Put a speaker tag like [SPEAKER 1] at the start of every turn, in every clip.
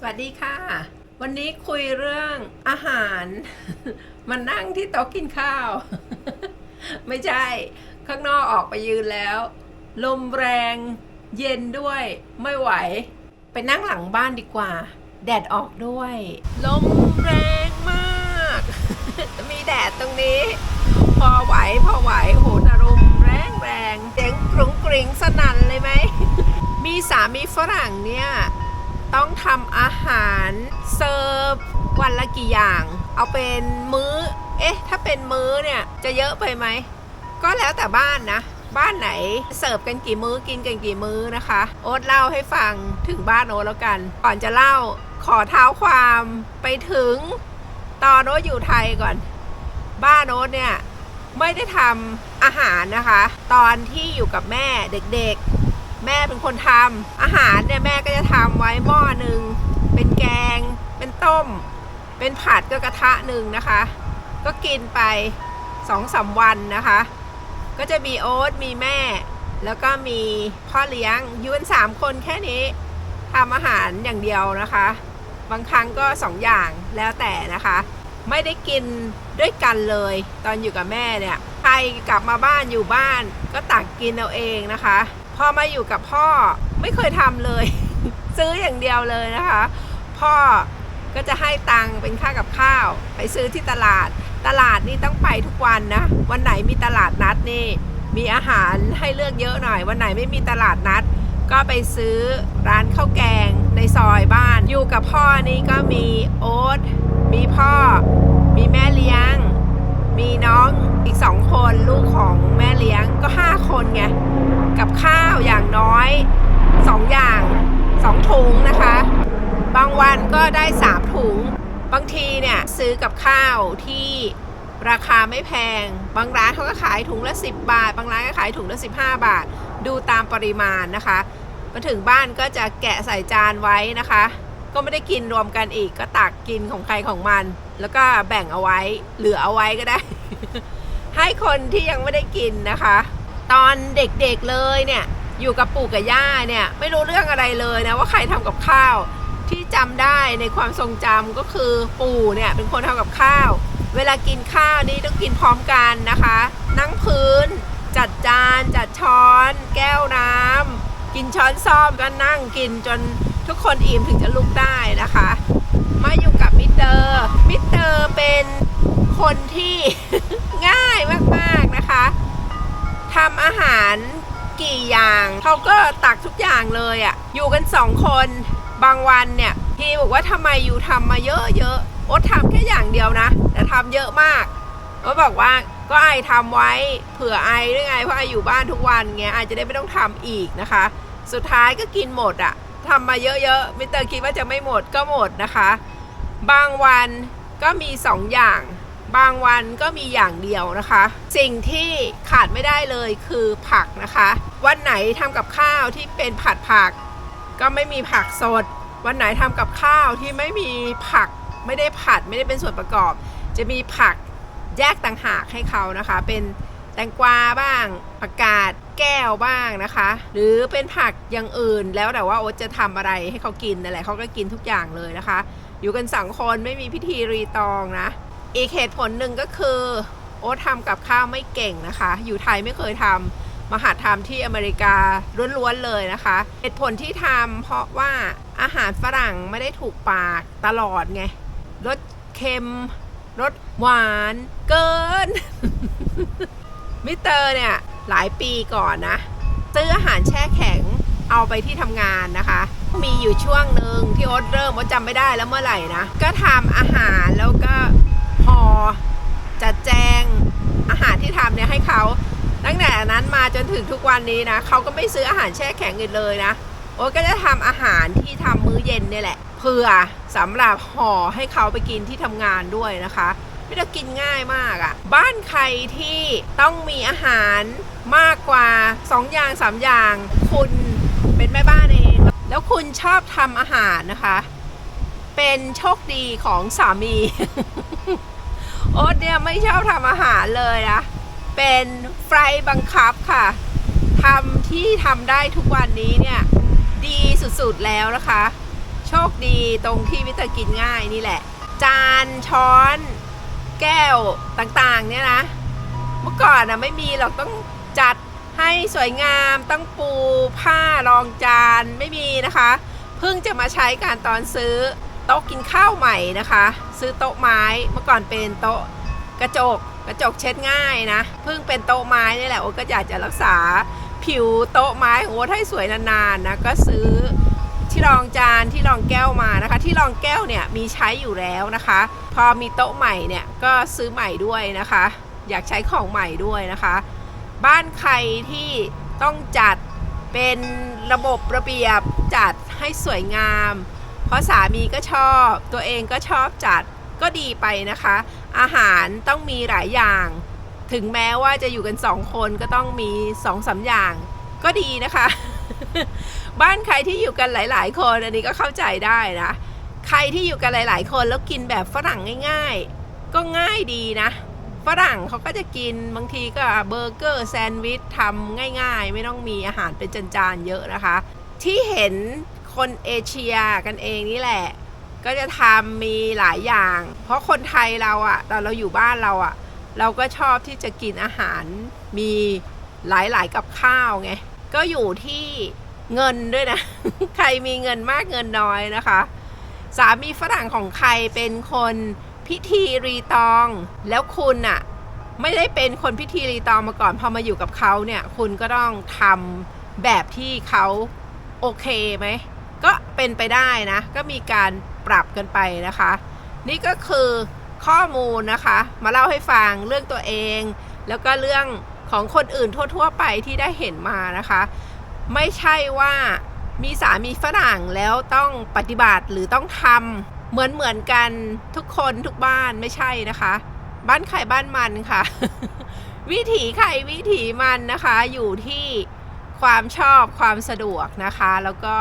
[SPEAKER 1] สวัสดีค่ะ วันนี้คุยเรื่องอาหารมานั่งที่โต๊ะกินข้าว ไม่ใช่ ข้างนอกออกไปยืนแล้ว ลมแรงเย็นด้วยไม่ไหว ไปนั่งหลังบ้านดีกว่า แดดออกด้วย ลมแรงมาก มีแดดตรงนี้ พอไหวพอไหวโหนารมแรงแรงเสียงกรุงกริงสนั่นเลยไหมมีสามีฝรั่งเนี่ย ต้องทำอาหารเสิร์ฟวันละกี่อย่าง เอาเป็นมื้อ เอ๊ะ ถ้าเป็นมื้อเนี่ยจะเยอะไปไหม ก็แล้วแต่บ้านนะ บ้านไหนเสิร์ฟกันกี่มื้อกินกันกี่มื้อนะคะ โอ๊ตเล่าให้ฟังถึงบ้านโอ๊ตแล้วกัน ก่อนจะเล่าขอเท้าความไปถึงตอนโอ๊ตอยู่ไทยก่อน บ้านโอ๊ตเนี่ยไม่ได้ทำอาหารนะคะ ตอนที่อยู่กับแม่เด็กๆ แม่เป็นคนทำอาหารเนี่ยแม่ก็จะทำไว้หม้อหนึ่งเป็นแกง เป็นต้ม เป็นผัดก็กระทะหนึ่งนะคะ ก็กินไปสองสามวันนะคะ ก็จะมีโอ๊ตมีแม่ แล้วก็มีพ่อเลี้ยงยืนสามคนแค่นี้ทำอาหารอย่างเดียวนะคะ บางครั้งก็สองอย่างแล้วแต่นะคะ ไม่ได้กินด้วยกันเลย ตอนอยู่กับแม่เนี่ยใครกลับมาบ้านอยู่บ้านก็ตักกินเอาเองนะคะ พอมาอยู่กับพ่อไม่เคยทำเลย ซื้ออย่างเดียวเลยนะคะ พ่อก็จะให้ตังเป็นค่ากับข้าว ไปซื้อที่ตลาด ตลาดนี่ต้องไปทุกวันนะ วันไหนมีตลาดนัดนี่ มีอาหารให้เลือกเยอะหน่อย วันไหนไม่มีตลาดนัด ก็ไปซื้อร้านข้าวแกงในซอยบ้าน อยู่กับพ่อนี่ก็มีโอ๊ต มีพ่อ มีแม่เลี้ยง มีน้องอีกสองคนลูกของแม่เลี้ยงก็ห้าคนไง ก็ได้สามถุง บางทีเนี่ยซื้อกับข้าวที่ราคาไม่แพง บางร้านเขาก็ขายถุงละ 10 บาท บางร้านก็ขายถุงละ 15 บาท ดูตามปริมาณนะคะมาถึงบ้านก็จะแกะใส่จานไว้นะคะ ก็ไม่ได้กินรวมกันอีกก็ตักกินของใครของมัน แล้วก็แบ่งเอาไว้เหลือเอาไว้ก็ได้ ให้คนที่ยังไม่ได้กินนะคะ ตอนเด็กๆเลยเนี่ยอยู่กับปู่กับย่าเนี่ยไม่รู้เรื่องอะไรเลยนะว่าใครทำกับข้าว ที่จำได้ในความทรงจำก็คือปู่เนี่ยเป็นคนทำกับข้าว เวลากินข้าวนี่ต้องกินพร้อมกันนะคะ นั่งพื้น จัดจาน จัดช้อน แก้วน้ำกินช้อนซ่อมก็นั่งกินจนทุกคนอิ่มถึงจะลุกได้นะคะ มาอยู่กับมิสเตอร์มิสเตอร์เป็นคนที่ง่ายมากๆนะคะทำอาหารกี่อย่างเขาก็ตักทุกอย่างเลยอะ่ะอยู่กันสองคน บางวันเนี่ยพี่บอกว่าทำไมอยู่ทำมาเยอะๆโอ๊ตทำแค่อย่างเดียวนะ แต่ทำเยอะมากโอ๊ตบอกว่าก็ไอทำไว้เผื่อไอด้วยไงเพราะไออยู่บ้านทุกวันเงี้ยไอจะได้ไม่ต้องทำอีกนะคะ สุดท้ายก็กินหมดอะทำมาเยอะๆมิเตอร์คิดว่าจะไม่หมดก็หมดนะคะ บางวันก็มีสองอย่าง บางวันก็มีอย่างเดียวนะคะ สิ่งที่ขาดไม่ได้เลยคือผักนะคะ วันไหนทำกับข้าวที่เป็นผัดผัก ก็ไม่มีผักสด วันไหนทำกับข้าวที่ไม่มีผักไม่ได้ผัดไม่ได้เป็นส่วนประกอบ จะมีผักแยกต่างหากให้เขานะคะ เป็นแตงกวาบ้างผักกาดแก้วบ้างนะคะ หรือเป็นผักอย่างอื่นแล้วแต่ว่าโอ๊ตจะทำอะไรให้เขากินนั่นแหละเขาก็กินทุกอย่างเลยนะคะ อยู่กันสองคนไม่มีพิธีรีตองนะ อีกเหตุผลหนึ่งก็คือ โอ๊ตทำกับข้าวไม่เก่งนะคะ อยู่ไทยไม่เคยทำ มาหัดทำที่อเมริกาล้วนๆเลยนะคะเหตุผลที่ทำเพราะว่าอาหารฝรั่งไม่ได้ถูกปากตลอดไงรสเค็มรสหวานเกิน มิสเตอร์เนี่ย หลายปีก่อนนะซื้ออาหารแช่แข็งเอาไปที่ทำงานนะคะ มีอยู่ช่วงหนึ่งที่โอ๊ตเริ่มว่าจำไม่ได้แล้วเมื่อไหร่นะ ก็ทำอาหารแล้วก็ห่อจัดแจงอาหารที่ทำเนี่ยให้เขา มาจนถึงทุกวันนี้นะเขาก็ไม่ซื้ออาหารแช่แข็งอีกเลยนะโอ๊ตก็จะทำอาหารที่ทำมื้อเย็นเนี่ยแหละเพื่อสำหรับห่อให้เขาไปกินที่ทำงานด้วยนะคะไม่ได้กินง่ายมากอะ่ะ บ้านใครที่ต้องมีอาหารมากกว่า 2 อย่าง 3 อย่าง คุณเป็นแม่บ้านเอง แล้วคุณชอบทำอาหารนะคะ เป็นโชคดีของสามี โอ๊ตเนี่ยไม่ชอบทำอาหารเลยนะ เป็นไฟบังคับค่ะทำที่ทำได้ทุกวันนี้เนี่ยดีสุดๆแล้วนะคะ โชคดีตรงที่วิตากินง่ายนี่แหละ จานช้อน แก้วต่างๆเนี่ยนะ เมื่อก่อนนะไม่มีหรอกต้องจัดให้สวยงามต้องปูผ้ารองจานไม่มีนะคะ เพิ่งจะมาใช้การตอนซื้อโต๊ะกินข้าวใหม่นะคะ ซื้อโต๊ะไม้เมื่อก่อนเป็นโต๊ะกระจก กระจกเช็ดง่ายนะเพิ่งเป็นโต๊ะไม้นี่แหละโอ้ก็อยากจะรักษาผิวโต๊ะไม้ของโอ้ให้สวยนานๆนะก็ซื้อที่รองจานที่รองแก้วมานะคะ ที่รองแก้วเนี่ยมีใช้อยู่แล้วนะคะ พอมีโต๊ะใหม่เนี่ยก็ซื้อใหม่ด้วยนะคะ อยากใช้ของใหม่ด้วยนะคะ บ้านใครที่ต้องจัดเป็นระบบระเบียบจัดให้สวยงาม เพราะสามีก็ชอบตัวเองก็ชอบจัด ก็ดีไปนะคะ อาหารต้องมีหลายอย่าง ถึงแม้ว่าจะอยู่กันสองคนก็ต้องมีสองสามอย่างก็ดีนะคะ บ้านใครที่อยู่กันหลาย ๆ คนอันนี้ก็เข้าใจได้นะ ใครที่อยู่กันหลาย ๆ คนแล้วกินแบบฝรั่งง่าย ๆ ก็ง่ายดีนะฝรั่งเขาก็จะกินบางทีก็เบอร์เกอร์แซนด์วิชทำง่ายๆ ไม่ต้องมีอาหารเป็นจานๆเยอะนะคะ ที่เห็นคนเอเชียกันเองนี่แหละ ก็จะทำมีหลายอย่าง เพราะคนไทยเราอะตอนเราอยู่บ้านเราอะเราก็ชอบที่จะกินอาหารมีหลายๆกับข้าวไง ก็อยู่ที่เงินด้วยนะ ใครมีเงินมากเงินน้อยนะคะ สามีฝรั่งของใครเป็นคนพิธีรีตอง แล้วคุณอะไม่ได้เป็นคนพิธีรีตองมาก่อน พอมาอยู่กับเขาเนี่ย คุณก็ต้องทำแบบที่เขาโอเคไหม ก็เป็นไปได้นะ ก็มีการปรับกันไปนะคะ นี่ก็คือข้อมูลนะคะ มาเล่าให้ฟังเรื่องตัวเอง แล้วก็เรื่องของคนอื่นทั่ว ๆ ไปที่ได้เห็นมานะคะ ไม่ใช่ว่ามีสามีฝรั่งแล้วต้องปฏิบัติหรือต้องทำเหมือนเหมือนกันทุกคนทุกบ้านไม่ใช่นะคะ บ้านใครบ้านมันค่ะ วิถีใครวิถีมันนะคะ อยู่ที่ความชอบความสะดวกนะคะ แล้วก็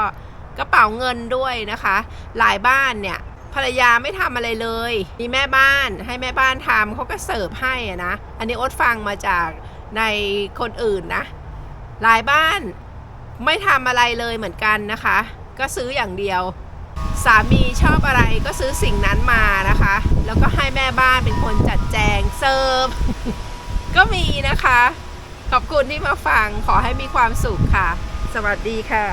[SPEAKER 1] กระเป๋าเงินด้วยนะคะ หลายบ้านเนี่ยภรรยาไม่ทำอะไรเลย มีแม่บ้านให้แม่บ้านทำเขาก็เสิร์ฟให้นะ อันนี้โอ๊ตฟังมาจากในคนอื่นนะ หลายบ้านไม่ทำอะไรเลยเหมือนกันนะคะ ก็ซื้ออย่างเดียว สามีชอบอะไรก็ซื้อสิ่งนั้นมานะคะ แล้วก็ให้แม่บ้านเป็นคนจัดแจงเสิร์ฟ ก็มีนะคะ ขอบคุณที่มาฟังขอให้มีความสุขค่ะ สวัสดีค่ะ